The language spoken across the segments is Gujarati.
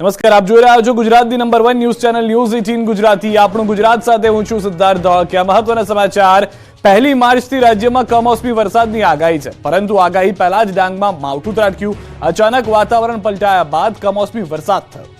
નમસ્કાર, આપ જોઈ રહ્યા છો ગુજરાતની number one news channel news eighteen Gujarati. આપણું ગુજરાત સાથે હું છું સિદ્ધાર્થ ધોળકિયા. મહત્વના સમાચાર? પહેલી માર્ચથી રાજ્યમાં કમોસમી વરસાદની આગાહી છે. પરંતુ આગાહી પહેલા જ ડાંગમાં માવઠું ત્રાટક્યું. અચાનક વાતાવરણ પલટાયા બાદ કમોસમી વરસાદ થયો.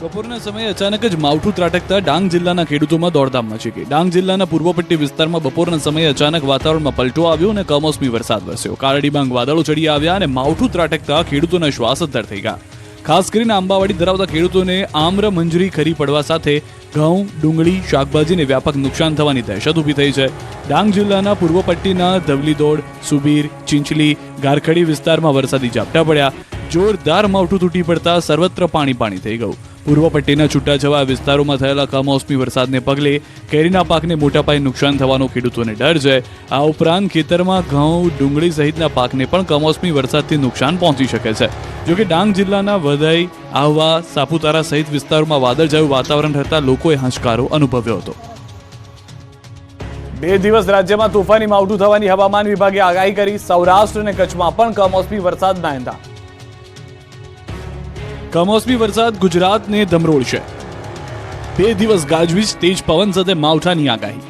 બપોરના સમયે અચાનક જ માવઠું ત્રાટકતા ડાંગ જિલ્લાના ખેડૂતોમાં દોડધામ મચી ગઈ. ડાંગ જિલ્લાના પૂર્વ પટ્ટી વિસ્તારમાં બપોરના સમયે અચાનક વાતાવરણમાં પલટો આવ્યો અને કમોસમી વરસાદ વરસ્યો. કારડી બાંગ વાદળો ચડી આવ્યા અને માવઠું ત્રાટકતા ખેડૂતોના શ્વાસ અદ્ધર થઈ ગયા. ખાસ કરીને આંબાવાડી ધરાવતા ખેડૂતોને આમ્ર મંજરી ખરી પડવા સાથે ઘઉં, ડુંગળી, શાકભાજીને વ્યાપક નુકસાન થવાની દહેશત ઊભી થઈ છે. ડાંગ જિલ્લાના પૂર્વ પટ્ટીના ધવલીદોડ, સુબીર, ચિંચલી, ગારખડી વિસ્તારમાં વરસાદી ઝાપટા પડ્યા. જોરદાર માવઠું તૂટી પડતા સર્વત્ર પાણી પાણી થઈ ગયું. પૂર્વ પટ્ટીના છૂટાછવાયા વિસ્તારોમાં થયેલા કમોસમી વરસાદને પગલે કેરીના પાકને મોટા પાયે નુકસાન થવાનો ખેડૂતોને ડર છે. આ ઉપરાંત ખેતરમાં ઘઉં, ડુંગળી સહિતના પાકને પણ કમોસમી વરસાદથી નુકસાન પહોંચી શકે છે. જોકે ડાંગ જિલ્લાના વઘઈ આહવા, સાપુતારા સહિત વિસ્તારોમાં વાદળછાયું વાતાવરણ રહેતા લોકોએ હાશકારો અનુભવ્યો હતો. બે દિવસ રાજ્યમાં તોફાની માવઠું થવાની હવામાન વિભાગે આગાહી કરી, સૌરાષ્ટ્ર અને કચ્છમાં પણ કમોસમી વરસાદ એંધા કમોસમી વરસાદ ગુજરાતને ધમરોળશે બે દિવસ ગાજવીજ તેજ પવન સાથે માવઠાની આગાહી.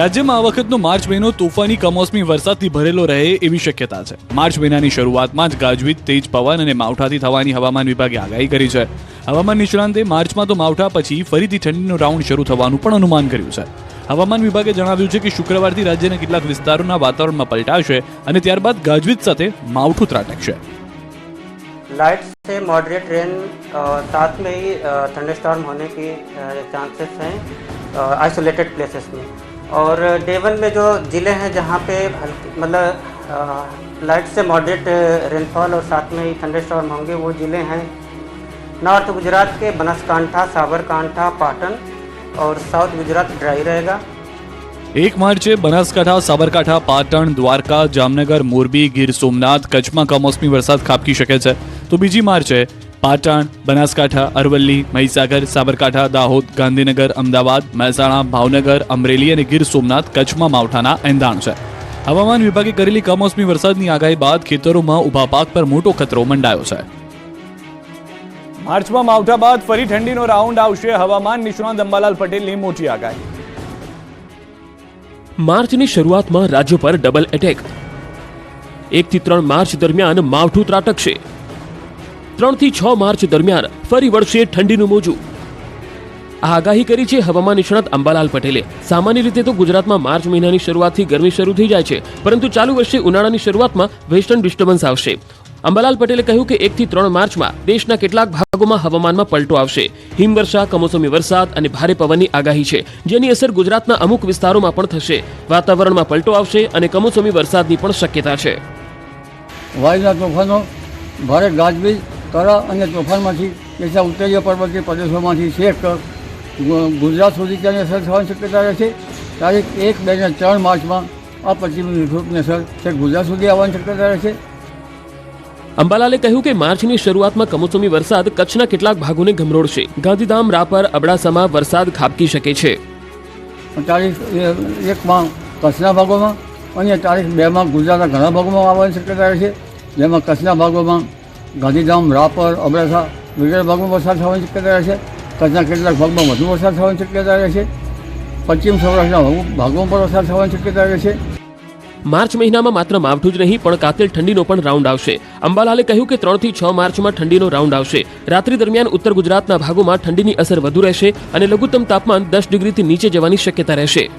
રાજ્યમાં આ વખતનો માર્ચ મહિનો તોફાની કમોસમી વરસાદથી ભરેલો રહે એવી શક્યતા છે. માર્ચ મહિનાની શરૂઆતમાં જ ગાજવીજ, તેજ પવન અને માવઠાથી થવાની હવામાન વિભાગે આગાહી કરી છે. હવામાન નિષ્ણાંતે માર્ચમાં તો માવઠા પછી ફરીથી ઠંડીનો રાઉન્ડ શરૂ થવાનું પણ અનુમાન કર્યું છે. હવામાન વિભાગે જણાવ્યું છે કે શુક્રવારથી રાજ્યના કેટલાક વિસ્તારોના વાતાવરણમાં પલટાશે અને ત્યારબાદ ગાજવીજ સાથે માવઠું ત્રાટકશે. लाइट से मॉडरेट रेन अ, साथ में ही थंडरस्टॉर्म होने की चांसेस हैं आइसोलेटेड प्लेसेस में और डे वन में जो ज़िले हैं जहाँ पे हल्की मतलब लाइट से मॉडरेट रेनफॉल और साथ में ही थंडरस्टॉर्म होंगे वो ज़िले हैं नॉर्थ गुजरात के बनासकांठा साबरकांठा पाटन और साउथ गुजरात ड्राई रहेगा એક માર્ચે બનાસકાંઠા સાબરકાંઠા પાટણ દ્વારકા જામનગર મોરબી ગીર સોમનાથ કચ્છમાં કમોસમી વરસાદ ખાબકી શકે છે તો બીજી માર્ચે પાટણ, બનાસકાંઠા, અરવલ્લી, મહીસાગર, સાબરકાંઠા, દાહોદ, ગાંધીનગર, અમદાવાદ, મહેસાણા, ભાવનગર, અમરેલી અને ગીર સોમનાથ કચ્છમાં માવઠાના એંધાણ છે. હવામાન વિભાગે કરેલી કમોસમી વરસાદની આગાહી બાદ ખેતરોમાં ઊભા પાક પર મોટો ખતરો મંડાયો છે. માર્ચમાં માવઠા બાદ ફરી ઠંડીનો રાઉન્ડ આવશે. હવામાન નિષ્ણાંત અંબાલાલ પટેલની મોટી આગાહી. માર્ચની શરૂઆતમાં રાજ્ય પર ડબલ એટેક એકથી ત્રણ માર્ચ દરમિયાન માવઠું ત્રાટકશે. ત્રણથી છ માર્ચ દરમિયાન ફરી વળશે ઠંડીનું મોજું. આ આગાહી કરી છે હવામાન નિષ્ણાત અંબાલાલ પટેલે. સામાન્ય રીતે તો ગુજરાતમાં માર્ચ મહિનાની શરૂઆતથી ગરમી શરૂ થઈ જાય છે, પરંતુ ચાલુ વર્ષે ઉનાળાની શરૂઆતમાં વેસ્ટર્ન ડિસ્ટર્બન્સ આવશે. અંબાલાલ પટેલે કહ્યું કે એકથી ત્રણ માર્ચમાં દેશના કેટલાક ભાગોમાં હવામાનમાં પલટો આવશે. હિમવર્ષા, કમોસમી વરસાદ અને ભારે પવનની આગાહી છે, જેની અસર ગુજરાતના અમુક વિસ્તારોમાં પણ થશે. વાતાવરણમાં પલટો આવશે અને કમોસમી વરસાદની પણ શક્યતા છે. વાયુના તોફાનો, ભારે ગાજવીજ કરા અને તોફાનમાંથી કેટલા ઉત્તરીય પર્વતીય પ્રદેશોમાંથી છેક ગુજરાત સુધી તેની અસર થવાની શક્યતા રહેશે તારીખ એક બે ને ત્રણ માર્ચમાં આ પશ્ચિમી વિક્ષોભની અસર છેક ગુજરાત સુધી આવવાની શક્યતા રહેશે અંબાલાલે કહ્યું કે માર્ચની શરૂઆતમાં કમોસમી વરસાદ કચ્છના કેટલાક ભાગોને ગમરોડશે. ગાંધીધામ રાપર અબડાસામાં વરસાદ ખાબકી શકે છે. તારીખ એકમાં કચ્છના ભાગોમાં અને તારીખ બેમાં ગુજરાતના ઘણા ભાગોમાં આવવાની શક્યતા રહેશે જેમાં કચ્છના ભાગોમાં ગાંધીધામ રાપર અબડાસા વગેરે ભાગમાં વરસાદ થવાની શક્યતા રહે છે. કચ્છના કેટલાક ભાગમાં વધુ વરસાદ થવાની શક્યતા રહે છે. પશ્ચિમ સૌરાષ્ટ્રના ભાગો- ભાગોમાં પણ વરસાદ થવાની શક્યતા રહે છે. માર્ચ મહિનામાં માત્ર માવઠું જ નહીં પણ કાતિલ ઠંડીનો પણ રાઉન્ડ આવશે. અંબાલાલે કહ્યું કે ત્રણથી છ માર્ચમાં ઠંડીનો રાઉન્ડ આવશે. રાત્રિ દરમિયાન ઉત્તર ગુજરાતના ભાગોમાં ઠંડીની અસર વધુ રહેશે અને લઘુત્તમ તાપમાન દસ ડિગ્રીથી નીચે જવાની શક્યતા રહેશે.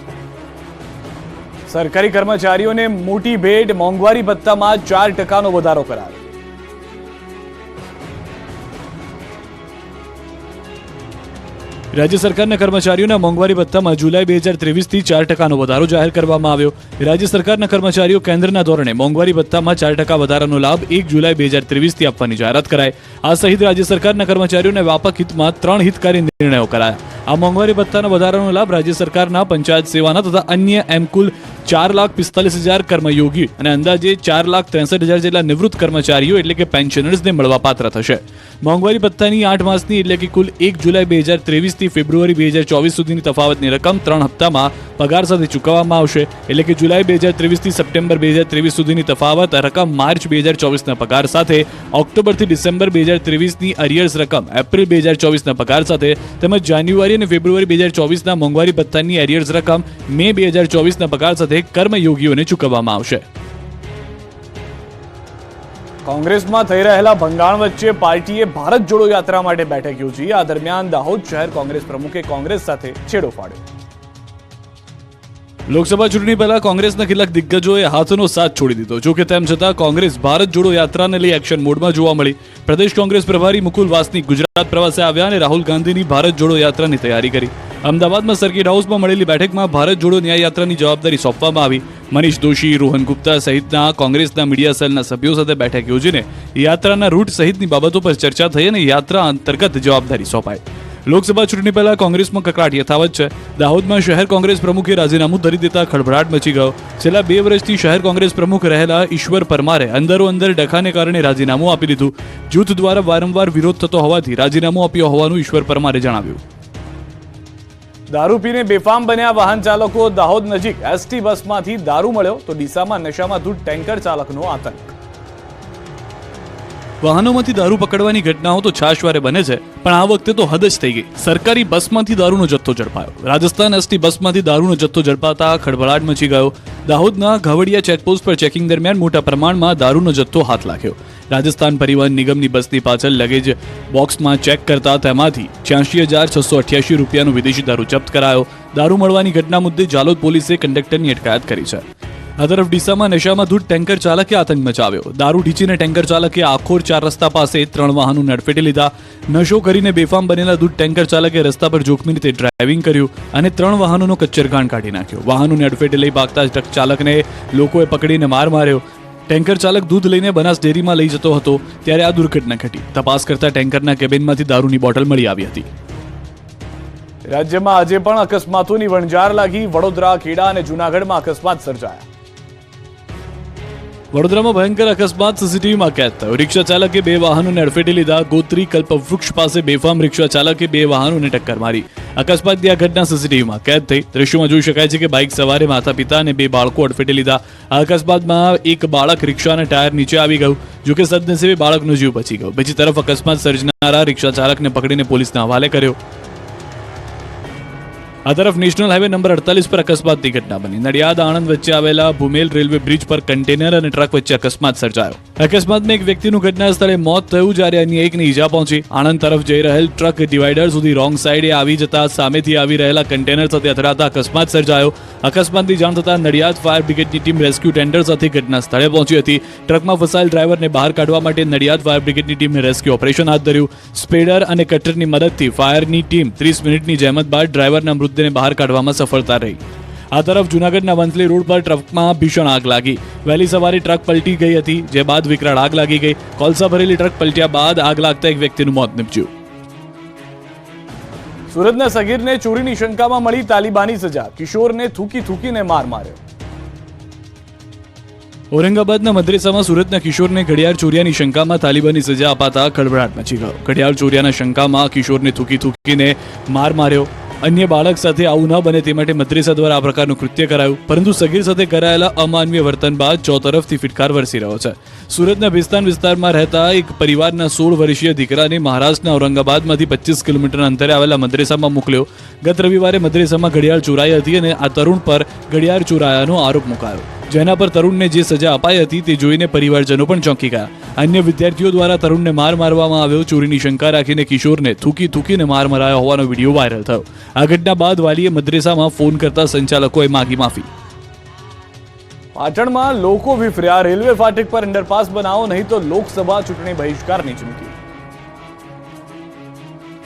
સરકારી કર્મચારીઓને મોટી ભેટ મોંઘવારી ભથ્થામાં ચાર ટકાનો વધારો કરાયો. રાજ્ય સરકારના કર્મચારીઓના મોંઘવારી ભથ્થામાં જુલાઈ બે હજાર ત્રેવીસથી ચાર ટકાનો વધારો જાહેર કરવામાં આવ્યો. રાજ્ય સરકારના કર્મચારીઓ કેન્દ્રના ધોરણે મોંઘવારી ભથ્થામાં ચાર ટકા વધારાનો લાભ એક જુલાઈ બે હજાર ત્રેવીસથી આપવાની જાહેરાત કરાઈ. આ સહિત રાજ્ય સરકારના કર્મચારીઓને વ્યાપક હિતમાં ત્રણ હિતકારી નિર્ણયો કરાયા. આ મોંઘવારી ભથ્થાના વધારાનો લાભ રાજ્ય સરકારના પંચાયત સેવાના તથા અન્ય એમ કુલ ચાર લાખ પિસ્તાલીસ હજાર કર્મયોગી અને અંદાજે ચાર લાખ ત્રેસઠ હજાર જેટલા નિવૃત્ત કર્મચારીઓ એટલે કે પેન્શનર્સને મળવાપાત્ર થશે. મોંઘવારી ભથ્થાની આઠ માસની એટલે કે કુલ એક જુલાઈ બે હજાર ત્રેવીસથી ફેબ્રુઆરી બે હજાર ચોવીસ સુધીની તફાવતની રકમ ત્રણ હપ્તામાં પગાર સાથે ચૂકવવામાં આવશે. એટલે કે જુલાઈ બે હજાર ત્રેવીસથી સપ્ટેમ્બર બે હજાર ત્રેવીસ સુધીની તફાવત રકમ માર્ચ બે હજાર ચોવીસના પગાર સાથે, ઓક્ટોબરથી ડિસેમ્બર બે હજાર ત્રેવીસની અરિયર્સ રકમ, એપ્રિલ બે હજાર ચોવીસના પગાર સાથે, તેમજ જાન્યુઆરી અને ફેબ્રુઆરી બે હજાર ચોવીસના મોંઘવારી ભથ્થાની એરિયર્સ રકમ, મે બે હજાર ચોવીસના પગાર સાથે કર્મયોગીઓને ચૂકવવામાં આવશે. કોંગ્રેસમાં થઈ રહેલા ભંગાણ વચ્ચે પાર્ટીએ ભારત જોડો યાત્રા માટે બેઠક યોજી. આ દરમિયાન દાહોદ શહેર કોંગ્રેસ પ્રમુખે કોંગ્રેસ સાથે છેડો પાડ્યો લોકસભા ચૂંટણી પહેલા કોંગ્રેસના કેટલાક દિગ્ગજોએ હાથનો સાથ છોડી દીધો. જોકે તેમ છતાં કોંગ્રેસ ભારત જોડો યાત્રાને લઈ એક્શન મોડમાં જોવા મળી. પ્રદેશ કોંગ્રેસ પ્રભારી મુકુલ વાસની ગુજરાત પ્રવાસે આવ્યા અને રાહુલ ગાંધીની ભારત જોડો યાત્રાની તૈયારી કરી. અમદાવાદમાં સર્કિટ હાઉસમાં મળેલી બેઠકમાં ભારત જોડો ન્યાય યાત્રાની જવાબદારી સોંપવામાં આવી. મનીષ દોશી, રોહન ગુપ્તા સહિતના કોંગ્રેસના મીડિયા સેલના સભ્યો સાથે બેઠક યોજીને યાત્રાના રૂટ સહિતની બાબતો પર ચર્ચા થઈ અને યાત્રા અંતર્ગત જવાબદારી સોંપાઈ. લોકસભા ચૂંટણી પહેલા કોંગ્રેસમાં કકડાટ યથાવત છે. દાહોદમાં શહેર કોંગ્રેસ પ્રમુખે રાજીનામું ધરી દેતા ખળભળાટ મચી ગયો. છેલ્લા બે વર્ષથી શહેર કોંગ્રેસ પ્રમુખ રહેલા ઈશ્વર પરમારે અંદરો અંદર ડખાને કારણે રાજીનામું આપી દીધું. જૂથ દ્વારા વારંવાર વિરોધ થતો હોવાથી રાજીનામું આપ્યો હોવાનું ઈશ્વર પરમારે જણાવ્યું. દારૂ પીને બેફામ બન્યા વાહન ચાલકો દાહોદ નજીક એસટી બસમાંથી દારૂ મળ્યો તો ડીસામાં નશામાં ધૂત ટેન્કર ચાલકનો આતંક. વાહનોમાંથી દારૂ પકડવાની ઘટનાઓ તો છાશવારે બને છે, પણ આ વખતે તો હદ જ થઈ ગઈ. સરકારી બસમાંથી દારૂનો જથ્થો ઝડપાયો. રાજસ્થાન એસટી બસમાંથી દારૂનો જથ્થો ઝડપાતા ખળભળાટ મચી ગયો. દાહોદના ઘાવડિયા ચેકપોસ્ટ પર ચેકિંગ દરમિયાન મોટા પ્રમાણમાં દારૂનો જથ્થો હાથ લાગ્યો. રાજસ્થાન પરિવહન નિગમની બસની પાછળ લગેજ બોક્સમાં ચેક કરતા તેમાંથી છ્યાસી હજાર છસો અઠ્યાસી રૂપિયાનો વિદેશી દારૂ જપ્ત કરાયો. દારૂ મળવાની ઘટના મુદ્દે જાલોદ પોલીસે કંડક્ટરની અટકાયત કરી છે. આ તરફ ડીસામાં નશામાં ધૂત ટેન્કર ચાલકે આતંક મચાવ્યો. દારૂ ઢીચીને ટેન્કર ચાલકે આખોર ચાર રસ્તા પાસે ત્રણ વાહનો નડફેટે લીધા. નશો કરીને બેફામ બનેલા દૂધ ટેન્કર ચાલકે રસ્તા પર જોખમી રીતે ડ્રાઇવિંગ કર્યું અને ત્રણ વાહનોનો કચ્ચરઘાણ કાઢી નાખ્યો. વાહનોને અડફેટે લઈ ભાગતા ટ્રક ચાલકને લોકોએ પકડીને માર માર્યો. ટેન્કર ચાલક દૂધ લઈને બનાસ ડેરીમાં લઈ જતો હતો ત્યારે આ દુર્ઘટના ઘટી. તપાસ કરતા ટેન્કરના કેબિનમાંથી દારૂની બોટલ મળી આવી હતી. રાજ્યમાં આજે પણ અકસ્માતોની વણઝાર લાગી વડોદરા, ખેડા અને જૂનાગઢમાં અકસ્માત સર્જાયા. વડોદરામાં ભયંકર અકસ્માત સીસીટીવીમાં કેદ થયો. રિક્ષા ચાલકે બે વાહનોને અડફેટે લીધા. ગોત્રી કલ્પવૃક્ષ પાસે બેફામ રિક્ષા ચાલકે બે વાહનોને ટક્કર મારી. અકસ્માતની આ ઘટના સીસીટીવીમાં કેદ થઈ. દ્રશ્યોમાં જોઈ શકાય છે કે બાઇક સવારે માતા પિતા અને બે બાળકો અડફેટે લીધા. આ અકસ્માતમાં એક બાળક રિક્ષાના ટાયર નીચે આવી ગયું જોકે સદનસીબે બાળકનો જીવ બચી ગયો. બીજી તરફ અકસ્માત સર્જનારા રિક્ષા ચાલકને પકડીને પોલીસના હવાલે કર્યો. આ તરફ નેશનલ હાઈવે નંબર અડતાલીસ પર અકસ્માતની ઘટના બની. નડિયાદ આણંદ વચ્ચે આવેલા ભૂમેલ રેલવે બ્રિજ પર કન્ટેનર અને ટ્રક વચ્ચે અકસ્માત સર્જાયો. અકસ્માતમાં એક વ્યક્તિનું ઘટના સ્થળે મોત થયું જ્યારે અન્ય એકને ઈજા પહોંચી. આણંદ તરફ જઈ રહેલ ટ્રક ડિવાઈડર સુધી રોંગ સાઈડે આવી જતા સામેથી આવી રહેલા કન્ટેનર સાથે અથડાતા અકસ્માત સર્જાયો. અકસ્માતની જાણ થતાં નડિયાદ ફાયર બ્રિગેડની ટીમ રેસ્ક્યુ ટેન્ડર સાથે ઘટના સ્થળે પહોંચી હતી. ટ્રકમાં ફસાયેલ ડ્રાઈવરને બહાર કાઢવા માટે નડિયાદ ફાયર બ્રિગેડની ટીમે રેસ્ક્યુ ઓપરેશન હાથ ધર્યું. સ્પેડર અને કટરની મદદથી ફાયરની ટીમ ત્રીસ મિનિટની જહેમત બાદ ડ્રાઈવરના મૃતદેહને બહાર કાઢવામાં સફળતા રહી. આ તરફ જૂનાગઢના વંથલી રોડ પર ટ્રકમાં ભીષણ આગ લાગી. વહેલી સવારે ટ્રક પલટી ગઈ હતી, જે બાદ વિકરાળ આગ લાગી ગઈ. કોલસા ભરેલી ટ્રક પલટ્યા બાદ આગ લાગતા એક વ્યક્તિનું મોત નીપજ્યું. સુરતના સગીરને ચોરીની શંકામાં મળી તાલિબાની સજા. કિશોરને થૂકી થૂકીને માર માર્યો. ઔરંગાબાદના મદ્રેસામાં સુરતના કિશોરને ઘડિયાળ ચોર્યાની શંકામાં તાલિબાની સજા અપાતા ખળભળાટ મચી ગયો. ઘડિયાળ ચોર્યાના શંકામાં કિશોરને થૂકી થૂકીને માર માર્યો. અન્ય બાળક સાથે આવું ન બને તે માટે મદ્રેસા દ્વારા આ પ્રકારનું કૃત્ય કરાયું. પરંતુ સગીર સાથે કરાયેલા અમાનવીય વર્તન બાદ ચોતરફથી ફિટકાર વરસી રહ્યો છે. સુરતના ભિસ્તાન વિસ્તારમાં રહેતા એક પરિવારના સોળ વર્ષીય દીકરાને મહારાષ્ટ્રના ઔરંગાબાદમાંથી પચીસ કિલોમીટર અંતરે આવેલા મદ્રેસામાં મોકલ્યો. ગત રવિવારે મદ્રેસામાં ઘડિયાળ ચોરાઈ હતી અને આ તરુણ પર ઘડિયાળ ચોરાયાનો આરોપ મુકાયો. જેના પર તરુણને જે સજા અપાઈ હતી તે જોઈને પરિવારજનો પણ ચોંકી ગયા. અન્ય વિદ્યાર્થીઓ દ્વારા તરુણને માર મારવામાં આવ્યો. ચોરીની શંકા રાખીને કિશોરને થૂકી થૂકીને માર મરાયો હોવાનો વીડિયો વાયરલ થયો. આ ઘટના બાદ વાલીએ મદ્રેસામાં ફોન કરતા સંચાલકોએ માગી માફી. પાટણમાં લોકો વિફર્યા. રેલવે ફાટક પર અંડરપાસ બનાવો, નહીં તો લોકસભા ચૂંટણી બહિષ્કારની ચીમકી.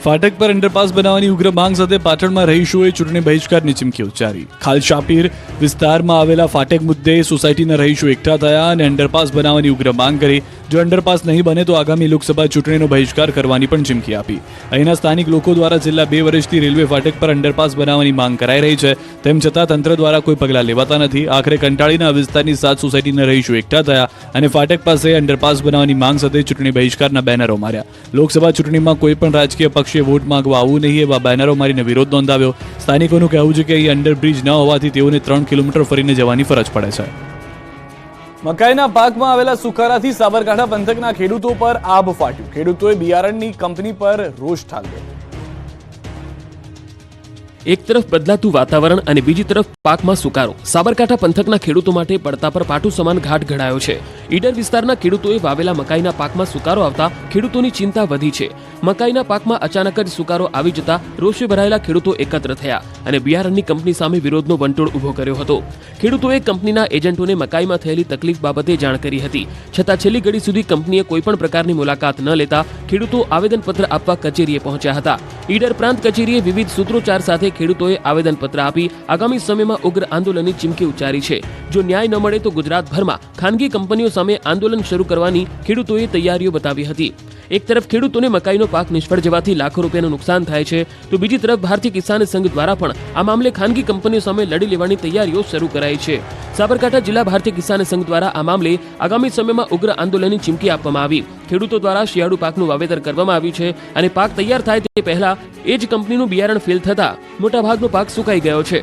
ફાટક પર અંડરપાસ બનાવવાની ઉગ્ર માંગ સાથે પાટણમાં રહીશોએ ચૂંટણી બહિષ્કારની ચીમકી ઉચ્ચારી. ખાલશાપીર વિસ્તારમાં આવેલા ફાટક મુદ્દે સોસાયટીના રહીશો એકઠા થયા અને અંડરપાસ બનાવવાની ઉગ્ર માંગ કરી. જો અંડરપાસ નહીં બને તો આગામી લોકસભા ચૂંટણીનો બહિષ્કાર કરવાની પણ ચીમકી આપી. અહીંના સ્થાનિક લોકો દ્વારા છેલ્લા બે વર્ષથી રેલવે ફાટક પર અંડરપાસ બનાવવાની માંગ કરાઈ રહી છે. તેમ છતાં તંત્ર દ્વારા કોઈ પગલાં લેવાતા નથી. આખરે કંટાળીના વિસ્તારની સાત સોસાયટીના રહીશો એકઠા થયા અને ફાટક પાસે અંડરપાસ બનાવવાની માંગ સાથે ચૂંટણી બહિષ્કારના બેનરો માર્યા. લોકસભા ચૂંટણીમાં કોઈ પણ રાજકીય પક્ષે વોટ માંગવા આવવું નહીં, એવા બેનરો મારીને વિરોધ નોંધાવ્યો. સ્થાનિકોનું કહેવું છે કે અહીં અંડરબ્રિજ ન હોવાથી તેઓને ત્રણ કિલોમીટર ફરીને જવાની ફરજ પડે છે. મકાઈના પાકમાં આવેલા સુકારાથી સાબરકાંઠા પંથકના ખેડૂતો પર આભ ફાટ્યું. ખેડૂતોએ બિયારણની કંપની પર રોષ ઠાલવ્યો. એક તરફ બદલાતું વાતાવરણ અને બીજી તરફ પાકમાં સુકારો. સાબરકાંઠા પંથકના ખેડૂતો માટે પડતા પર પાટું સમાન ઘાટ ઘડાયો છે. ઈડર વિસ્તારના ખેડૂતોએ વાવેલા મકાઈના પાકમાં સુકારો આવતા ખેડૂતોની ચિંતા વધી છે. મકાઈના પાકમાં અચાનક જ સુકારો આવી જતા રોષે ભરાયેલા ખેડૂતો એકત્ર થયા અને બિયારણની કંપની સામે વિરોધનો વંટોળ ઊભો કર્યો હતો. ખેડૂતોએ કંપનીના એજન્ટોને મકાઈમાં થયેલી તકલીફ બાબતે જાણ કરી હતી. છતાં છેલ્લી ઘડી સુધી કંપનીએ કોઈપણ પ્રકારની મુલાકાત ન લેતા ખેડૂતો આવેદનપત્ર આપવા કચેરીએ પહોંચ્યા હતા. ઈડર પ્રાંત કચેરીએ વિવિધ સૂત્રોચ્ચાર સાથે ખેડૂતોએ આવેદનપત્ર આપી આગામી સમયમાં ઉગ્ર આંદોલનની ચીમકી ઉચ્ચારી છે. જો ન્યાય ન મળે તો ગુજરાતભરમાં ખાનગી કંપનીઓ સામે આંદોલન શરૂ કરવાની ખેડૂતોએ તૈયારીઓ બતાવી હતી. એક તરફ ખેડૂતોને મકાઈનો પાક નિષ્ફળ જવાથી લાખો રૂપિયાનું નુકસાન થાય છે, તો બીજી તરફ ભારતીય કિસાન સંઘ દ્વારા પણ આ મામલે ખાનગી કંપનીઓ સામે લડી લેવાની તૈયારીઓ શરૂ કરાઈ છે. સાબરકાંઠા જિલ્લા ભારતીય કિસાન સંઘ દ્વારા આ મામલે આગામી સમયમાં ઉગ્ર આંદોલનની ચીમકી આપવામાં આવી. ખેડૂતો દ્વારા શિયાળુ પાકનું વાવેતર કરવામાં આવ્યું છે અને પાક તૈયાર થાય તે પહેલા એ જ કંપનીનું બિયારણ ફેલ થતા મોટાભાગનો પાક સુકાઈ ગયો છે.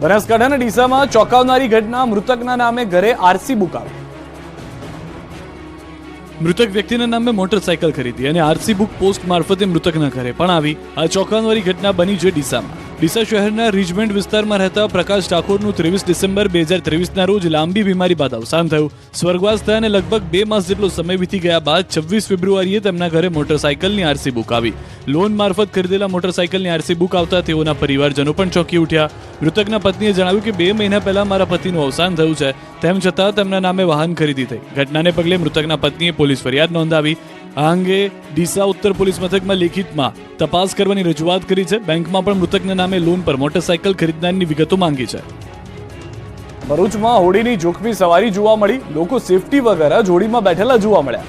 બનાસકાંઠાના ડીસામાં ચોંકાવનારી ઘટના, મૃતકના નામે ઘરે આરસી બુક મૃતક વ્યક્તિના નામે મોટરસાયકલ ખરીદી અને આરસી બુક પોસ્ટ મારફતે મૃતકના ઘરે પણ આવી. આ ચોંકાવનારી ઘટના બની છે ડીસામાં. ડીસા શહેરના રિજમેન્ટ વિસ્તારમાં રહેતા પ્રકાશ ઠાકોરનું ત્રેવીસ ડિસેમ્બર બે હજાર ત્રેવીસના રોજ લાંબી બીમારી બાદ અવસાન થયું. સ્વર્ગવાસ થયાને લગભગ બે માસ જેટલો સમય વીતી ગયા બાદ છવ્વીસ ફેબ્રુઆરીએ તેમના ઘરે મોટરસાયકલની આરસી બુક આવી. લોન મારફત ખરીદેલા મોટરસાયકલની આરસી બુક આવતા તેઓના પરિવારજનો પણ ચોંકી ઉઠ્યા. મૃતકના પત્નીએ જણાવ્યું કે બે મહિના પહેલા મારા પતિનું અવસાન થયું છે. તેમ છતાં તેમના નામે વાહન ખરીદી થઈ. ઘટનાને પગલે મૃતકના પત્નીએ પોલીસ ફરિયાદ નોંધાવી. આ અંગે ડીસા ઉત્તર પોલીસ મથકમાં લેખિતમાં તપાસ કરવાની રજૂઆત કરી છે. બેંકમાં પણ મૃતકના નામે લોન પર મોટરસાયકલ ખરીદનારની વિગતો માંગી છે. ભરૂચમાં હોડીની જોખમી સવારી જોવા મળી. લોકો સેફટી વગર જોડીમાં બેઠેલા જોવા મળ્યા.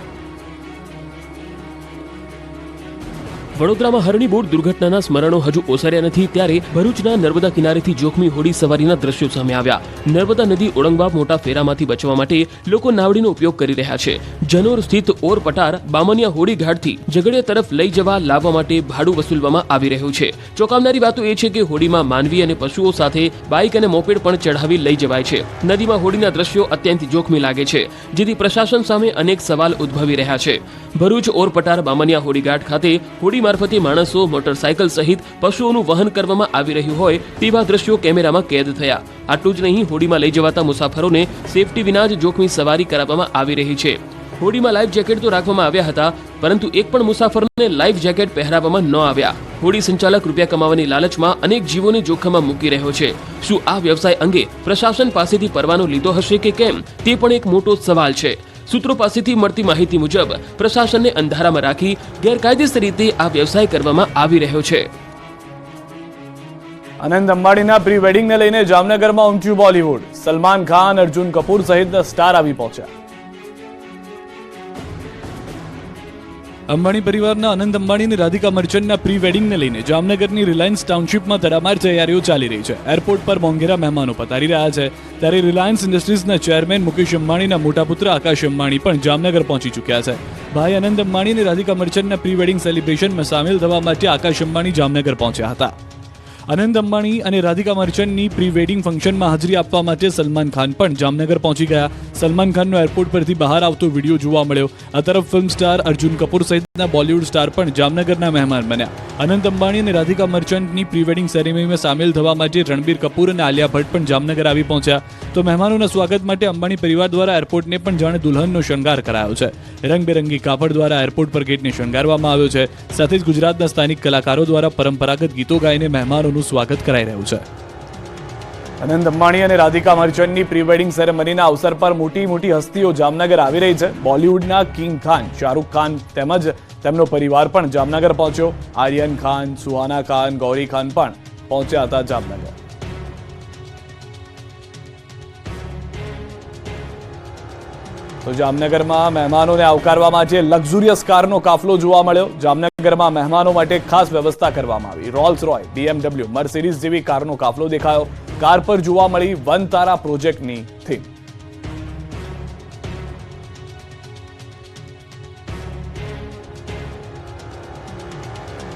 વડોદરામાં હરણી બોટ દુર્ઘટનાના સ્મરણો હજુ ઓસર્યા નથી ત્યારે ભરૂચના નર્મદા કિનારેથી જોખમી હોડી સવારીના દ્રશ્યો સામે આવ્યા. નર્મદા નદી ઓળંગવા મોટા ફેરામાંથી બચવા માટે લોકો નાવડીનો ઉપયોગ કરી રહ્યા છે. જનોર સ્થિત ઓર પટાર બામનિયા હોડી ઘાટથી ઝઘડિયા તરફ લઈ જવા લાવવા માટે ભાડું વસૂલવામાં આવી રહ્યું છે. ચોંકાવનારી વાતો એ છે કે હોડીમાં માનવી અને પશુઓ સાથે બાઇક અને મોપેડ પણ ચઢાવી લઈ જવાય છે. નદીમાં હોડીના દ્રશ્યો અત્યંત જોખમી લાગે છે, જેથી પ્રશાસન સામે અનેક સવાલ ઉદ્ભવી રહ્યા છે. ભરૂચ ઓર પટાર બામનિયા હોડીઘાટ ખાતે હોડી મારફતે માણસો, મોટરસાયકલ સહિત પશુઓનું વહન કરવામાં આવી રહ્યું હોય તેવા દ્રશ્યો કેમેરામાં કેદ થયા. આટલું જ નહીં, હોડીમાં લઈ જવાતા મુસાફરોને સેફટી વિના જ જોખમી સવારી કરાવવામાં આવી રહી છે. હોડીમાં લાઈફ જેકેટ તો રાખવામાં આવ્યા હતા, પરંતુ એક પણ મુસાફરને લાઈફ જેકેટ પહેરાવવામાં ન આવ્યા. હોડી સંચાલક રૂપિયા કમાવાની લાલચમાં અનેક જીવોને જોખમમાં મૂકી રહ્યો છે. શું આ વ્યવસાય અંગે પ્રશાસન પાસેથી પરવાનો લીધો હશે કે કેમ, તે પણ એક મોટો સવાલ છે. સૂત્રો પાસેથી મળતી માહિતી મુજબ પ્રશાસનને અંધારામાં રાખી ગેરકાયદેસર રીતે આ વ્યવસાય કરવામાં આવી રહ્યો છે. આનંદ અંબાણીના પ્રી વેડિંગને લઈને જામનગરમાં ઉમટ્યું બોલિવૂડ. સલમાન ખાન, અર્જુન કપૂર સહિતના સ્ટાર આવી પહોંચ્યા. અંબાણી પરિવારના આનંદ અંબાણી અને રાધિકા મર્ચન્ટના પ્રી વેડિંગને લઈને જામનગરની રિલાયન્સ ટાઉનશીપમાં તડામાર તૈયારીઓ ચાલી રહી છે. એરપોર્ટ પર મોંઘેરા મહેમાનો પધારી રહ્યા છે. ત્યારે રિલાયન્સ ઇન્ડસ્ટ્રીઝના ચેરમેન મુકેશ અંબાણીના મોટા પુત્ર આકાશ અંબાણી પણ જામનગર પહોંચી ચૂક્યા છે. ભાઈ આનંદ અંબાણી અને રાધિકા મર્ચન્ટના પ્રી વેડિંગ સેલિબ્રેશનમાં સામેલ થવા માટે આકાશ અંબાણી જામનગર પહોંચ્યા હતા. આનંદ અંબાણી અને રાધિકા મર્ચન્ટની પ્રી વેડિંગ ફંક્શનમાં હાજરી આપવા માટે સલમાન ખાન પણ જામનગર પહોંચી ગયા. સલમાન ખાનનો એરપોર્ટ પરથી બહાર આવતો વીડિયો જોવા મળ્યો. આ તરફ ફિલ્મ સ્ટાર અર્જુન કપૂર સહિતના બોલિવૂડ સ્ટાર પણ જામનગરના મહેમાન બન્યા. અનંત અંબાણી અને રાધિકા મર્ચન્ટની પ્રી વેડિંગ સેરેમનીમાં સામેલ થવા માટે રણબીર કપૂર અને આલિયા ભટ્ટ પણ જામનગર આવી પહોંચ્યા. તો મહેમાનોના સ્વાગત માટે અંબાણી પરિવાર દ્વારા એરપોર્ટને પણ જાણે દુલ્હનનો શણગાર કરાયો છે. રંગબેરંગી કાપડ દ્વારા એરપોર્ટ પર ગેટને શણગારવામાં આવ્યો છે. સાથે જ ગુજરાતના સ્થાનિક કલાકારો દ્વારા પરંપરાગત ગીતો ગાઈને મહેમાનોનું સ્વાગત કરાઈ રહ્યું છે. અનંત અંબાણી અને રાધિકા મર્ચન્ટની પ્રી વેડિંગ સેરેમનીના અવસર પર મોટી મોટી હસ્તીઓ જામનગર આવી રહી છે. બોલિવૂડના કિંગ ખાન, શાહરૂખ ખાન તેમજ તેમનો પરિવાર પણ જામનગર પહોંચ્યો. આર્યન ખાન, સુહાના ખાન, ગૌરી ખાન પણ પહોંચ્યા હતા જામનગર. તો જામનગરમાં મહેમાનોને આવકારવા માટે લક્ઝુરિયસ કારનો કાફલો જોવા મળ્યો. જામનગરમાં મહેમાનો માટે ખાસ વ્યવસ્થા કરવામાં આવી. રોલ્સ રોય બીએમડબલ્યુ મર્સિડીઝ જેવી કારનો કાફલો દેખાયો. કાર પર જોવા મળી વન તારા પ્રોજેક્ટની થીમ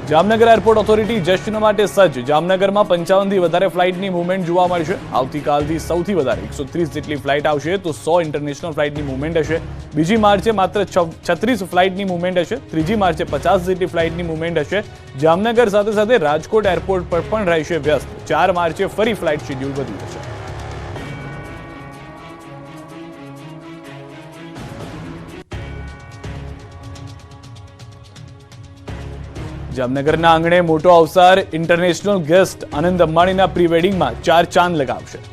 જામનગર એરપોર્ટ ઓથોરિટી જશ્ન માટે સજ્જ. જામનગરમાં પંચાવનથી વધારે ફ્લાઇટની મૂવમેન્ટ જોવા મળશે આવતીકાલથી સૌથી વધારે, એકસો ત્રીસ જેટલી ફ્લાઇટ આવશે તો સો ઇન્ટરનેશનલ ફ્લાઇટની મૂવમેન્ટ હશે. બીજી માર્ચે માત્ર છત્રીસ ફ્લાઇટની મૂવમેન્ટ હશે. ત્રીજી માર્ચે પચાસ જેટલી ફ્લાઇટની મૂવમેન્ટ હશે. જામનગર સાથે સાથે રાજકોટ એરપોર્ટ પર પણ રહેશે વ્યસ્ત. ચાર માર્ચે ફરી ફ્લાઇટ શેડ્યુલ વધી જશે જામનગરના આંગણે મોટો અવસર ઇન્ટરનેશનલ ગેસ્ટ આનંદ અંબાણીના પ્રી વેડિંગમાં ચાર ચાંદ લગાવશે.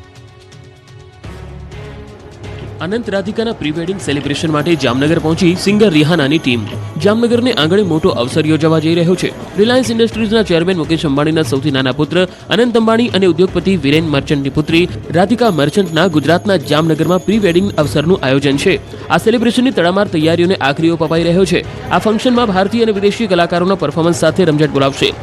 અનંત રાધિકાના પ્રી વેડિંગ સેલિબ્રેશન માટે જામનગર પહોંચી સિંગર રિહાનાની ટીમ. જામનગરને આંગણે મોટો અવસર યોજાવા જઈ રહ્યો છે. રિલાયન્સ ઇન્ડસ્ટ્રીઝના ચેરમેન મુકેશ અંબાણીના સૌથી નાના પુત્ર, અનંત અંબાણી અને ઉદ્યોગપતિ વિરેન મર્ચન્ટની પુત્રી, રાધિકા મર્ચન્ટના ગુજરાતના જામનગરમાં પ્રી વેડિંગ અવસરનું આયોજન છે. આ સેલિબ્રેશનની તડામાર તૈયારીઓને આખરીઓ પપાઈ રહ્યો છે. આ ફંક્શનમાં ભારતીય અને વિદેશી કલાકારોના પરફોર્મન્સ સાથે રમઝટ બોલાવશે.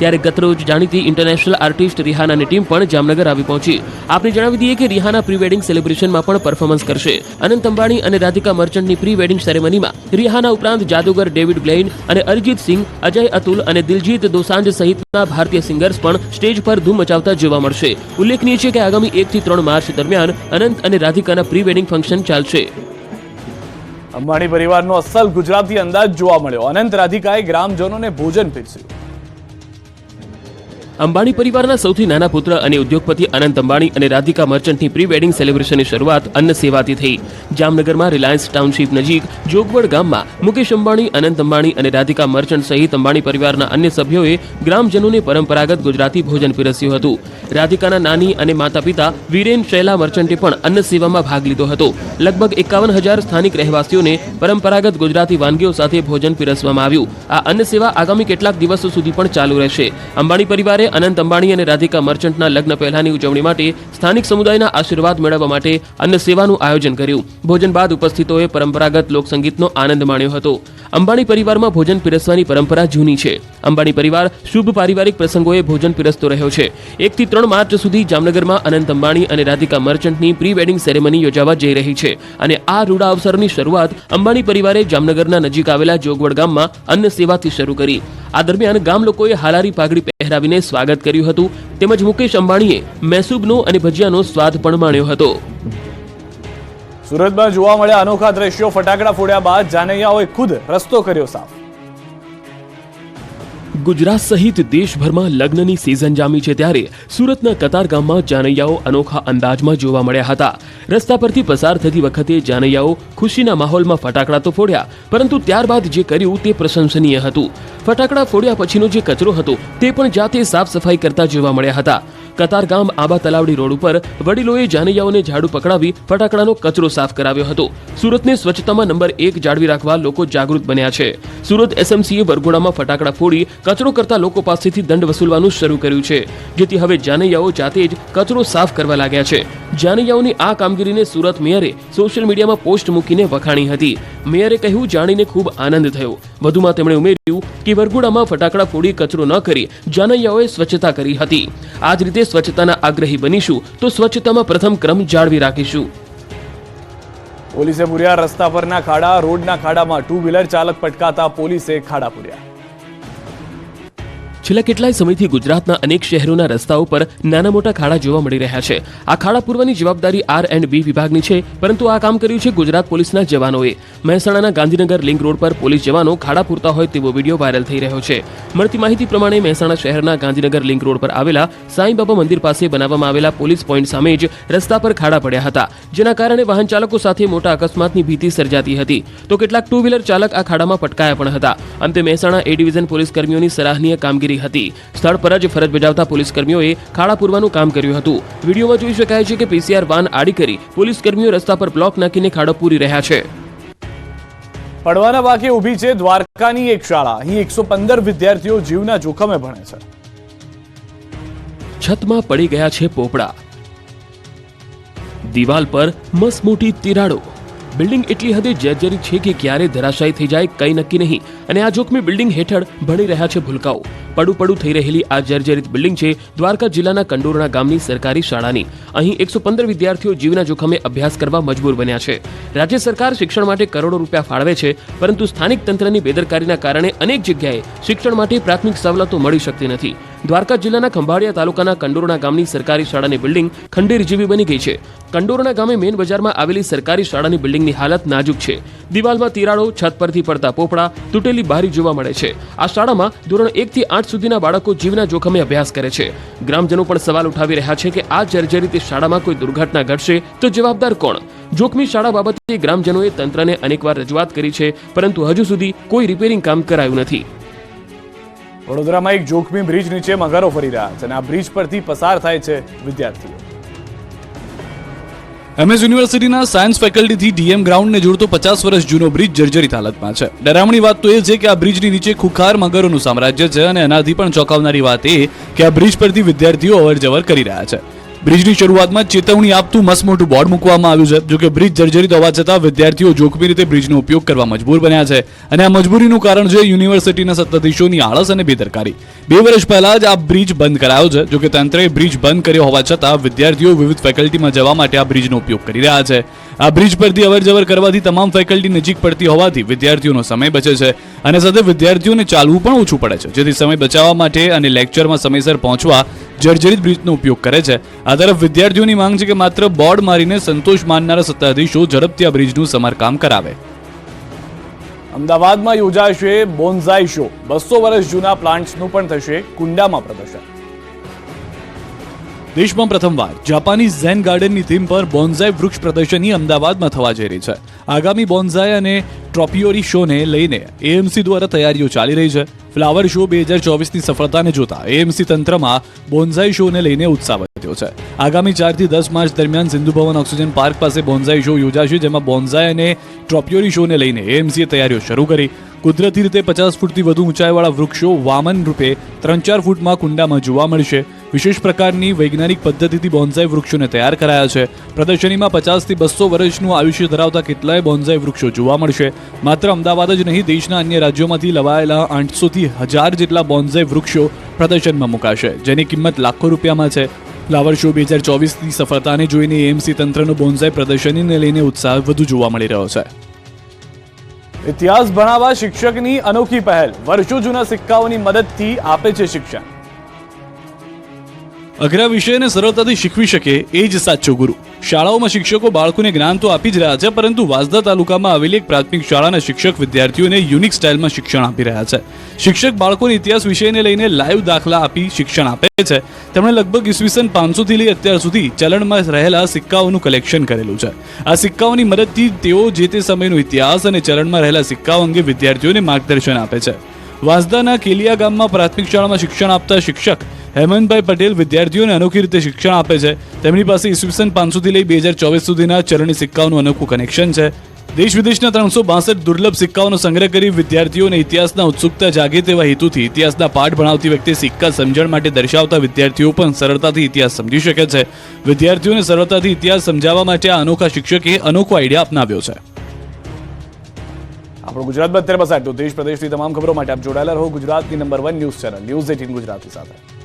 ત્યારે ગતરોજ જાણીતી ઇન્ટરનેશનલ આર્ટિસ્ટ રિહાનાની ટીમ પણ જામનગર આવી પહોંચી. આપને જણાવી દઈએ કે રિહાના પ્રી વેડિંગ સેલિબ્રેશનમાં પણ પરફોર્મન્સ કરશે. અનંત અંબાણી અને રાધિકા મર્ચન્ટની પ્રી વેડિંગ સેરેમનીમાં રિહાના ઉપરાંત જાદુગર ડેવિડ બ્લેઇન અને અરિજીત સિંહ, અજય અતુલ અને દિલજીત દોસાંજ સહિતના ભારતીય સિંગર્સ પણ સ્ટેજ પર ધૂમ મચાવતા જોવા મળશે. ઉલ્લેખનીય છે કે આગામી એકથી ત્રણ માર્ચ દરમિયાન અનંત અને રાધિકાના પ્રી વેડિંગ ફંક્શન ચાલશે. અંબાણી પરિવારનો અસલ ગુજરાતી અંદાજ જોવા મળ્યો. અનંત રાધિકાએ ગ્રામજનોને ભોજન પીરસ્યું. અંબાણી પરિવારના સૌથી નાના પુત્ર અને ઉદ્યોગપતિ અનંત અંબાણી અને રાધિકા મર્ચન્ટની પ્રી વેડિંગ સેલિબ્રેશનની શરૂઆત અન્ન સેવાથી થઈ. જામનગરમાં રિલાયન્સ ટાઉનશીપ નજીક જોગવડ ગામમાં મુકેશ અંબાણી, અનંત અંબાણી અને રાધિકા મર્ચન્ટ સહિત અંબાણી પરિવારના અન્ય સભ્યોએ ગ્રામજનોને પરંપરાગત ગુજરાતી ભોજન પીરસ્યું હતું. રાધિકાના નાની અને માતા પિતા વીરેન શૈલા મર્ચન્ટે પણ અન્ન સેવામાં ભાગ લીધો હતો. લગભગ એકાવન હજાર સ્થાનિક રહેવાસીઓને પરંપરાગત ગુજરાતી વાનગીઓ સાથે ભોજન પીરસવામાં આવ્યું. આ અન્ન સેવા આગામી કેટલાક દિવસો સુધી પણ ચાલુ રહેશે. અંબાણી પરિવારે અનંત અંબાણી અને રાધિકા મર્ચન્ટના લગ્ન પહેલાની ઉજવણી માટે સ્થાનિક સમુદાયના આશીર્વાદ મેળવવા માટે અન્ન સેવાનું આયોજન કર્યું. ભોજન બાદ ઉપસ્થિતોએ પરંપરાગત લોકસંગીતનો આનંદ માણ્યો હતો. અંબાણી પરિવારમાં ભોજન પીરસવાની પરંપરા જૂની છે. અંબાણી પરિવાર શુભ પારિવારિક પ્રસંગોએ ભોજન પીરસતો રહ્યો છે. એકથી ત્રણ માર્ચ સુધી જામનગરમાં અનંત અંબાણી અને રાધિકા મર્ચન્ટની પ્રી વેડિંગ સેરેમની યોજાવા જઈ રહી છે અને આ રૂડા અવસરની શરૂઆત અંબાણી પરિવારે જામનગરના નજીક આવેલા જોગવડ ગામમાં અન્ન સેવાથી શરૂ કરી. આ દરમિયાન ગામ લોકોએ હાલારી પાઘડી પહેરાવીને સ્વાગત કર્યું હતું. તેમજ મુકેશ અંબાણીએ મૈસૂબનો અને ભજીયાનો સ્વાદ પણ માણ્યો હતો. સુરતમાં જોવા મળ્યા અનોખા દ્રશ્યો. ફટાકડા ફોડ્યા બાદ જાનૈયાઓએ ખુદ રસ્તો કર્યો સાફ. ગુજરાત સહિત દેશભરમાં લગ્નની સિઝન જામી છે ત્યારે સુરતના કતાર ગામમાં જાનૈયાઓ અનોખા અંદાજમાં જોવા મળ્યા હતા. રસ્તા પરથી પસાર થતી વખતે જાનૈયાઓ ખુશીના માહોલમાં ફટાકડા તો ફોડ્યા, પરંતુ ત્યારબાદ જે કર્યું તે પ્રશંસનીય હતું. ફટાકડા ફોડ્યા પછીનો જે કચરો હતો તે પણ જાતે સાફ સફાઈ કરતા જોવા મળ્યા હતા. કતાર ગામ આબા તલાવડી રોડ ઉપર વડીલોએ જાનૈયાઓને ઝાડુ પકડાવી ફટાકડાનો કચરો સાફ કરાવ્યો હતો. સુરતને સ્વચ્છતામાં નંબર એક જાળવી રાખવા લોકો જાગૃત બન્યા છે. સુરત એસએમસીએ વરઘોડામાં ફટાકડા ફોડી કચરો કરતા લોકો પાસેથી દંડ વસૂલવાનું શરૂ કર્યું છે. જેથી હવે જાનૈયાઓ જાતે જ કચરો સાફ કરવા લાગ્યા છે. જાનૈયાઓની આ કામગીરીને સુરત મેયરે સોશિયલ મીડિયામાં પોસ્ટ મૂકીને વખાણી હતી. મેયરે કહ્યું, જાણીને ખૂબ આનંદ થયો. વધુમાં તેમણે ઉમેર્યું કે વરઘોડામાં ફટાકડા ફોડી કચરો ન કરી જાનૈયાઓએ સ્વચ્છતા કરી હતી. આ જ રીતે સ્વચ્છતાના આગ્રહી બનીશું, તો સ્વચ્છતામાં પ્રથમ ક્રમ જાળવી રાખીશું. પોલીસે પૂર્યા રસ્તા પરના ખાડા, રોડના ખાડામાં ટુ વ્હીલર ચાલક પટકાતા પોલીસે ખાડા પૂર્યા. છેલ્લા કેટલાય સમયથી ગુજરાતના અનેક શહેરોના રસ્તાઓ પર નાના મોટા ખાડા જોવા મળી રહ્યા છે. આ ખાડા પૂરવાની જવાબદારી આર એન્ડ બી વિભાગની છે, પરંતુ આ કામ કર્યું છે ગુજરાત પોલીસના જવાનોએ. મહેસાણાના ગાંધીનગર લિંક રોડ પર પોલીસ જવાનો ખાડા પૂરતા હોય તેવો વીડિયો વાયરલ થઈ રહ્યો છે. મળતી માહિતી પ્રમાણે મહેસાણા શહેરના ગાંધીનગર લિંક રોડ પર આવેલા સાંઈબાબા મંદિર પાસે બનાવવામાં આવેલા પોલીસ પોઈન્ટ સામે જ રસ્તા પર ખાડા પડ્યા હતા, જેના કારણે વાહન ચાલકો સાથે મોટા અકસ્માતની ભીતિ સર્જાતી હતી. તો કેટલાક ટુ વ્હીલર ચાલક આ ખાડામાં પટકાયા પણ હતા. અંતે મહેસાણા એ ડિવિઝન પોલીસ કર્મીઓની સરાહનીય કામગીરી આવેલી હતી. સ્થળ પર જ ફરજ બજાવતા પોલીસ કર્મીઓએ ખાડા પૂરવાનું કામ કર્યું હતું. વિડીયોમાં જોઈ શકાય છે કે પીસીઆર વાન આડી કરી પોલીસ કર્મીઓ રસ્તા પર બ્લોક નાખીને ખાડો પૂરી રહ્યા છે. પડવાના વાકે ઊભી છે દ્વારકાની એક શાળા. અહીં એકસો પંદર વિદ્યાર્થીઓ જીવના જોખમે ભણે છે. છતમાં પડી ગયા છે પોપડા. દિવાલ પર મસમોટી તિરાડો. બિલ્ડિંગ એટલી હદે જર્જરી છે કે ક્યારે ધરાશાયી થઈ જાય કંઈ નક્કી નહીં. અને આ જોખમી બિલ્ડિંગ હેઠળ ભણી રહ્યા છે ભૂલકાઓ. પડું પડું થઈ રહેલી આ જર્જરિત બિલ્ડિંગ છે દ્વારકા જિલ્લાના કંડોરણા ગામની સરકારી શાળાની. અહીં એકસો પંદર વિદ્યાર્થીઓ જીવના જોખમે અભ્યાસ કરવા મજબૂર બન્યા છે. રાજ્ય સરકાર શિક્ષણ માટે કરોડો રૂપિયા ફાળવે છે, પરંતુ સ્થાનિક તંત્રની બેદરકારીના કારણે અનેક જગ્યાએ શિક્ષણ માટે પ્રાથમિક સવલતો મળી શકતી નથી. દ્વારકા જિલ્લાના ખંભાળિયા તાલુકાના કંડોરણા ગામની સરકારી શાળાની બિલ્ડિંગ ખંડેર જેવી બની ગઈ છે. કંડોરણા ગામે મેન બજારમાં આવેલી સરકારી શાળાની બિલ્ડિંગની હાલત નાજુક છે. દિવાલમાં તિરાડો, છત પરથી પડતા પોપડા, તૂટેલી બારી જોવા મળે છે. આ શાળામાં ધોરણ એક થી આઠ સુધીના બાળકો જીવના જોખમે અભ્યાસ કરે છે. ગ્રામજનો પણ સવાલ ઉઠાવી રહ્યા છે કે આ જર્જરિત શાળામાં કોઈ દુર્ઘટના ઘટશે તો જવાબદાર કોણ? જોખમી શાળા બાબતે ગ્રામજનોએ તંત્રને અનેકવાર રજૂઆત કરી છે, પરંતુ હજુ સુધી કોઈ રિપેરિંગ કામ કરાયું નથી. વડોદરામાં એક જોખમી બ્રિજ નીચે મગરો ફરી રહ્યા છે અને આ બ્રિજ પરથી પસાર થાય છે વિદ્યાર્થીઓ. એમએસ યુનિવર્સિટીના સાયન્સ ફેકલ્ટીથી ડીએમ ગ્રાઉન્ડને જોડતો પચાસ વર્ષ જૂનો બ્રિજ જર્જરિત હાલતમાં છે. ડરામણી વાત તો એ છે કે આ બ્રિજની નીચે ખુખાર મગરોનું સામ્રાજ્ય છે અને એનાથી પણ ચોંકાવનારી વાત એ કે આ બ્રિજ પરથી વિદ્યાર્થીઓ અવરજવર કરી રહ્યા છે. બ્રિજની શરૂઆતમાં ચેતવણી આપતું મસમોટું બોર્ડ મૂકવામાં આવ્યું છે. જોકે બ્રિજ જર્જરિત હોવા છતાં વિદ્યાર્થીઓ જોખમી રીતે બ્રિજનો ઉપયોગ કરવા મજબૂર બન્યા છે અને આ મજબૂરીનું કારણ છે યુનિવર્સિટીના સત્તાધીશોની આળસ અને બેદરકારી. બે વર્ષ પહેલા જ આ બ્રિજ બંધ કરાયો છે. જોકે તંત્રએ બ્રિજ બંધ કર્યો હોવા છતાં વિદ્યાર્થીઓ વિવિધ ફેકલ્ટીમાં જવા માટે આ બ્રિજનો ઉપયોગ કરી રહ્યા છે. આ બ્રિજ પરથી અવરજવર કરવાથી તમામ ફેકલ્ટી નજીક પડતી હોવાથી વિદ્યાર્થીઓનો સમય બચે છે અને સાથે વિદ્યાર્થીઓને ચાલવું પણ ઓછું પડે છે. જેથી સમય બચાવવા માટે અને લેક્ચરમાં સમયસર પહોંચવા જર્જરિત બ્રિજનો ઉપયોગ કરે છે. આ તરફ વિદ્યાર્થીઓની માંગ છે કે માત્ર બોર્ડ મારીને સંતોષ માનનારા સત્તાધીશો ઝડપથી આ બ્રિજનું સમારકામ કરાવે. અમદાવાદમાં યોજાશે બોન્ઝાઈ શો. બસો વર્ષ જૂના પ્લાન્ટ્સનું પણ થશે કુંડામાં પ્રદર્શન. દેશમાં પ્રથમવાર જાપાની ઝેન ગાર્ડનની થીમ પર બોન્ઝાઈ વૃક્ષ પ્રદર્શની અમદાવાદમાં થવા જઈ રહી છે. આગામી બોન્ઝાઈ અને ટ્રોપિયોરી શોને લઈને એએમસી દ્વારા તૈયારીઓ ચાલી રહી છે. ફ્લાવર શો બે હજાર ચોવીસની સફળતાને જોતા એએમસી તંત્રમાં બોન્ઝાઈ શોને લઈને ઉત્સાહ વધ્યો છે. આગામી ચારથી દસ માર્ચ દરમિયાન સિંધુ ભવન ઓક્સિજન પાર્ક પાસે બોન્ઝાઈ શો યોજાશે, જેમાં બોન્ઝાઈ અને ટ્રોપિયોરી શોને લઈને એએમસીએ તૈયારીઓ શરૂ કરી. કુદરતી રીતે પચાસ ફૂટથી વધુ ઊંચાઈવાળા વૃક્ષો વામન રૂપે ત્રણ ચાર ફૂટમાં કુંડામાં જોવા મળશે. વિશેષ પ્રકારની વૈજ્ઞાનિક પદ્ધતિથી બોન્ઝાઈ વૃક્ષોને તૈયાર કરાયા છે. પ્રદર્શનીમાં પચાસથી બસો વર્ષનું આયુષ્ય ધરાવતા કેટલાય બોન્ઝાઈ વૃક્ષો જોવા મળશે. માત્ર અમદાવાદ જ નહીં, દેશના અન્ય રાજ્યોમાંથી લવાયેલા આઠસોથી હજાર જેટલા બોન્ઝાઈ વૃક્ષો પ્રદર્શનમાં મુકાશે, જેની કિંમત લાખો રૂપિયામાં છે. ફ્લાવર શો બે હજાર ચોવીસની સફળતાને જોઈને એએમસી તંત્રનો બોન્ઝાઈ પ્રદર્શનીને લઈને ઉત્સાહ વધુ જોવા મળી રહ્યો છે. ઇતિહાસ ભણાવવા શિક્ષકની અનોખી પહેલ. વર્ષો જૂના સિક્કાઓની મદદથી આપે છે શિક્ષણ. અઘરા વિષયને સરળતાથી શીખવી શકે એ જ સાચો ગુરુ. શાળાઓમાં શિક્ષકો બાળકોને જ્ઞાન તો આપી જ રહ્યા છે, પરંતુ વાંસદા તાલુકામાં આવેલી એક પ્રાથમિક શાળાના શિક્ષક વિદ્યાર્થીઓને યુનિક સ્ટાઇલમાં શિક્ષણ આપી રહ્યા છે. શિક્ષક બાળકોને ઇતિહાસ વિષયને લઈને લાઈવ દાખલા આપી શિક્ષણ આપે છે. તેમણે લગભગ ઈસવીસન પાંચસોથી લઈ અત્યાર સુધી ચલણમાં રહેલા સિક્કાઓનું કલેક્શન કરેલું છે. આ સિક્કાઓની મદદથી તેઓ જે તે સમયનો ઇતિહાસ અને ચલણમાં રહેલા સિક્કાઓ અંગે વિદ્યાર્થીઓને માર્ગદર્શન આપે છે. વાંસદાના કેલિયા ગામમાં પ્રાથમિક શાળામાં શિક્ષણ આપતા શિક્ષક હેમંતભાઈ પટેલ વિદ્યાર્થીઓને અનોખી રીતે શિક્ષણ આપે છે. તેમની પાસે ઈસવીસન પાંચસોથી લઈ બે હજાર ચોવીસ સુધીના ચલણી સિક્કાઓનું અનોખું કનેક્શન છે. દેશ વિદેશના ત્રણસો બાસઠ દુર્લભ સિક્કાઓનો સંગ્રહ કરી વિદ્યાર્થીઓને ઇતિહાસના ઉત્સુકતા જાગે તેવા હેતુથી ઇતિહાસના પાઠ ભણાવતી વખતે સિક્કા સમજણ માટે દર્શાવતા વિદ્યાર્થીઓ પણ સરળતાથી ઇતિહાસ સમજી શકે છે. વિદ્યાર્થીઓને સરળતાથી ઇતિહાસ સમજાવવા માટે આ અનોખા શિક્ષકે અનોખો આઈડિયા અપનાવ્યો છે. આપણો ગુજરાતમાં અત્યારે બસ આટલું. દેશ, પ્રદેશની તમામ ખબરો માટે આપ જોડાયેલા રહો. ગુજરાતની number one news channel news eighteen Gujarati સાથે.